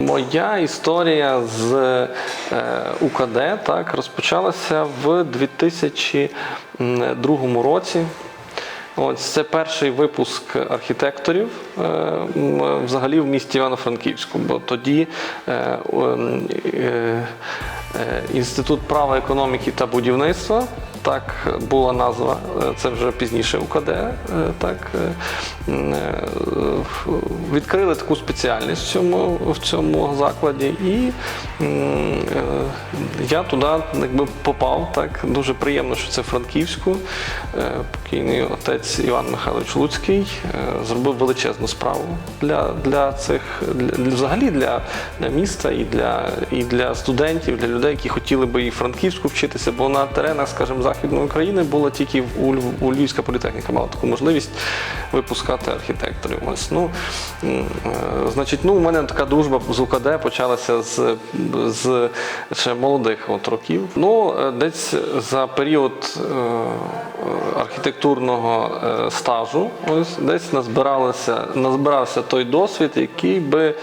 Моя історія з е, УКД так, розпочалася в 2002 році. Ось це перший випуск архітекторів е, взагалі в місті Івано-Франківську, бо тоді е, Інститут права економіки та будівництва. Так була назва, е, це вже пізніше УКД. е, Так е, відкрили таку спеціальність в цьому, в цьому закладі, і я туди якби попав. Так дуже приємно, що це Франківську. Покійний отець Іван Михайлович Луцький зробив величезну справу для, для цих для, взагалі для, для міста і для, і для студентів, для людей, які хотіли би і Франківську вчитися, бо на теренах, скажімо, Західної України було тільки у, у Львівська політехніка мала таку можливість випускати архітекторів. Ось ну е, значить, ну у мене така дружба з УКД почалася з, з ще молодих от років. Ну е, десь за період е, архітектурного стажу, ось десь назбиралося, назбирався той досвід, який би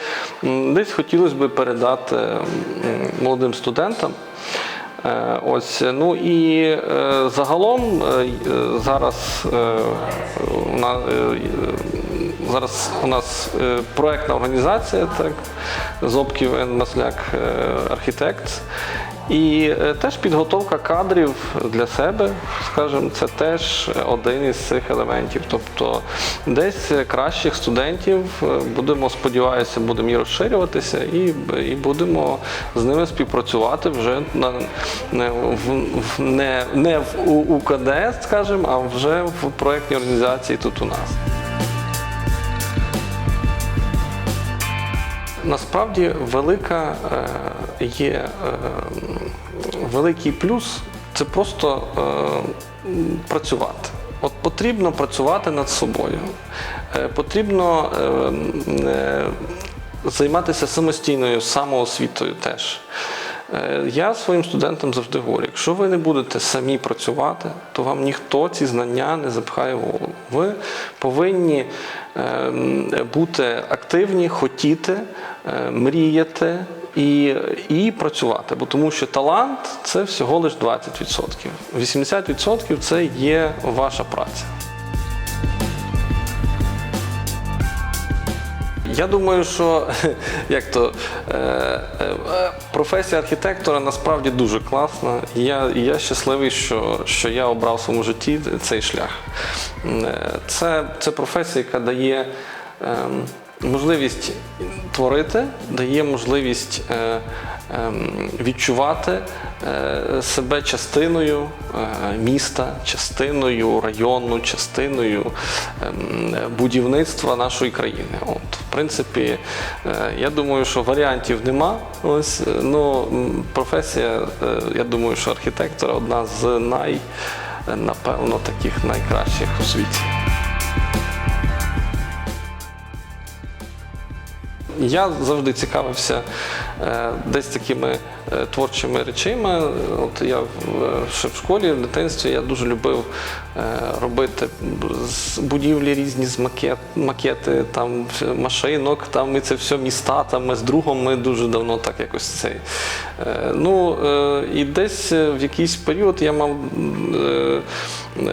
десь хотілося би передати молодим студентам. Е, Ось ну і е, загалом е, зараз е, зараз у нас е, проектна організація, так Зобків Н. Масляк е, архітект. І е, теж підготовка кадрів для себе, скажімо, це теж один із цих елементів. Тобто десь кращих студентів будемо, сподіваюся, будемо і розширюватися, і, і будемо з ними співпрацювати вже на не в не, не в УКД, скажімо, а вже в проєктній організації тут у нас. Насправді велика е, є е, великий плюс це просто е, працювати. От потрібно працювати над собою. Потрібно займатися самостійною самоосвітою теж. Я своїм студентам завжди говорю, якщо ви не будете самі працювати, то вам ніхто ці знання не запхає в голову. Ви повинні бути активні, хотіти, е, мріяти і, і працювати. Бо тому що талант це всього лише 20%. 80% це є ваша праця. Я думаю, що як то е, е, професія архітектора насправді дуже класна. Я, я щасливий, що, що я обрав в своєму житті цей шлях. Е, Це, це професія, яка дає ем, можливість творити, дає можливість е, ем, відчувати е, себе частиною е, міста, частиною району, частиною ем, будівництва нашої країни. От, в принципі, я думаю, що варіантів нема. Ось, ну, професія, я думаю, що архітектора одна з най, напевно, таких найкращих у світі. Я завжди цікавився е, десь такими е, творчими речами. От я е, ще в школі, в дитинстві я дуже любив робити з будівлі різні з макет, макети там машинок, там і це все міста. Там ми з другом ми дуже давно так якось цей. Е, ну е, і десь е, в якийсь період я мав е,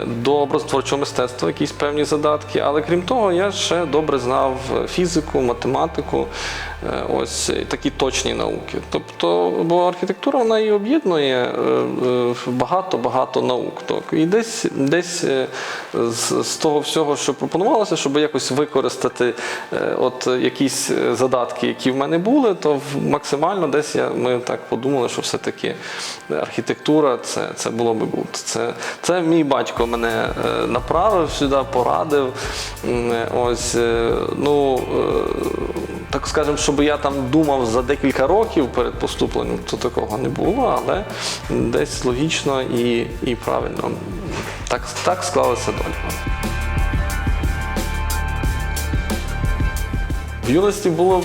до образотворчого мистецтва якісь певні задатки, але крім того, я ще добре знав фізику, математику, е, ось такі точні науки. Тобто, бо архітектура вона і об'єднує багато-багато наук. Так. І десь, десь е, з, з того всього, що пропонувалося, щоб якось використати е, от якісь е, задатки, які в мене були, то максимально десь я, ми так подумали, що все-таки архітектура це, це було би гуд. Це, це мій батько мене е, направив сюди, порадив. Ось, е, ну, е, так скажемо, щоб я там думав за декілька років перед поступленням, то такого не було, але десь логічно і, і правильно. Так, так склалася доля. В юності було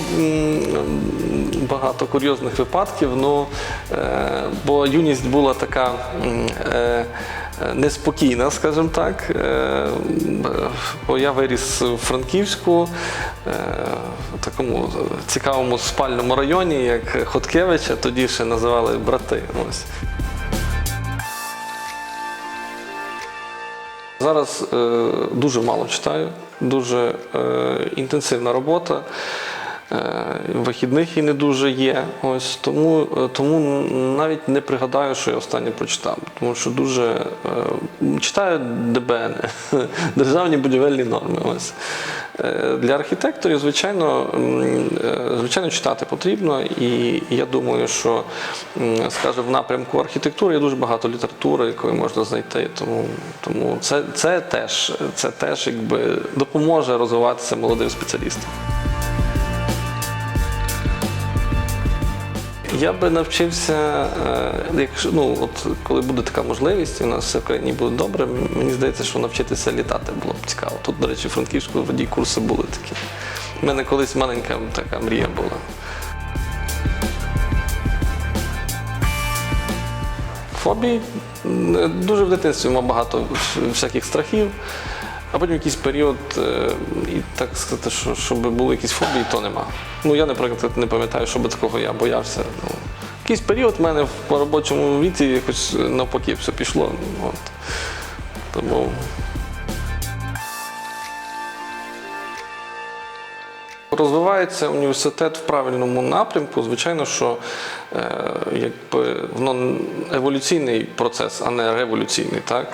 багато курйозних випадків, ну, е, бо юність була така е, неспокійна, скажімо так. Е, бо я виріс у Франківську, в такому цікавому спальному районі, як Хоткевича, тоді ще називали брати. Ось. Зараз дуже мало читаю, дуже е, інтенсивна робота. Е, вихідних і не дуже є. Ось тому, е, тому навіть не пригадаю, що я останнє прочитав. Тому що дуже е, читаю ДБН, державні будівельні норми. Ось. Для архітекторів, звичайно, звичайно, читати потрібно, і я думаю, що, скажімо, в напрямку архітектури є дуже багато літератури, якої можна знайти. Тому, тому це, це теж, це теж якби допоможе розвиватися молодим спеціалістам. Я би навчився, е, якщо ну от коли буде така можливість, і у нас все в країні буде добре. Мені здається, що навчитися літати було б цікаво. Тут, до речі, в Франківську водій курси були такі. У мене колись маленька така мрія була. Фобій М, дуже в дитинстві мав багато всяких страхів. А потім якийсь період, е, і так сказати, що щоб були якісь фобії, то нема. Ну я, наприклад, не пам'ятаю, що би такого я боявся. Ну, якийсь період в мене в робочому віці якось навпаки все пішло. От. Тому Розвивається університет в правильному напрямку. Звичайно, що е, якби воно еволюційний процес, а не революційний. Так?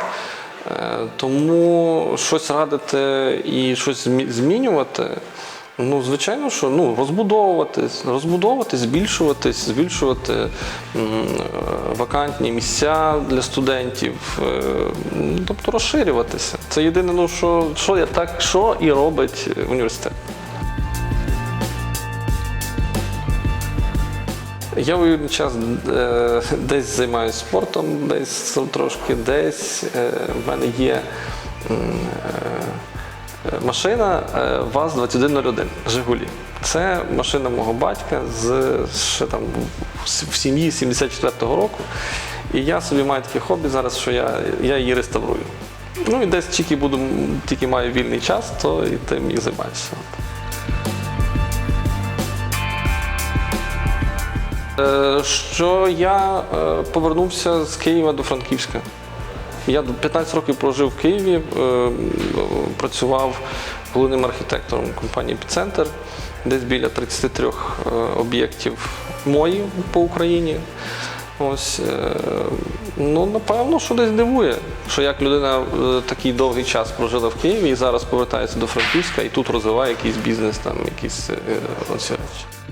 Е, тому щось радити і щось змінювати. Ну, звичайно, що ну, розбудовуватись, розбудовуватись, збільшуватись, збільшувати е, вакантні місця для студентів, е, тобто розширюватися. Це єдине, ну, що, що, я так, що і робить університет. Я у вільний час е, десь займаюся спортом, десь трошки, десь е, в мене є е, машина е, ВАЗ-2101 Жигулі. Це машина мого батька з ще там в сім'ї 74-го року. І я собі маю таке хобі зараз, що я, я її реставрую. Ну і десь тільки буду, тільки маю вільний час, то і тим і займаюся. Що я е, повернувся з Києва до Франківська. Я 15 років прожив в Києві, е, працював головним архітектором компанії «Епіцентр», десь біля 33 е, об'єктів мої по Україні. Ось, е, ну, напевно, що десь дивує, що як людина е, такий довгий час прожила в Києві і зараз повертається до Франківська і тут розвиває якийсь бізнес, там, якісь е, оці речі.